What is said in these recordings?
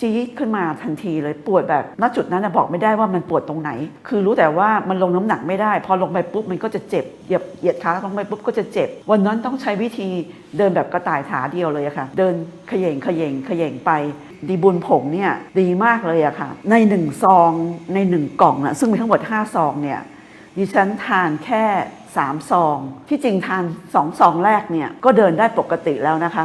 จี๊ดขึ้นมาทันทีเลยปวดแบบณจุดนั้นบอกไม่ได้ว่ามันปวดตรงไหน คือรู้แต่ว่ามันลงน้ำหนักไม่ได้ พอลงไปปุ๊บมันก็จะเจ็บเหยียบเหยียดขาลงไปปุ๊บก็จะเจ็บ วันนั้นต้องใช้วิธีเดินแบบกระต่ายขาเดียวเลยค่ะ เดินขย่งขย่งขย่งไป ดีบุญผงเนี่ยดีมากเลยอะค่ะ ในหนึ่งซองในหนึ่งกล่องนะซึ่งมีทั้งหมด5ซองเนี่ยดิฉันทานแค่3ซอง ที่จริงทาน2ซองแรกเนี่ยก็เดินได้ปกติแล้วนะคะ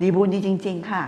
ดีบุญดีจริง ๆ ค่ะ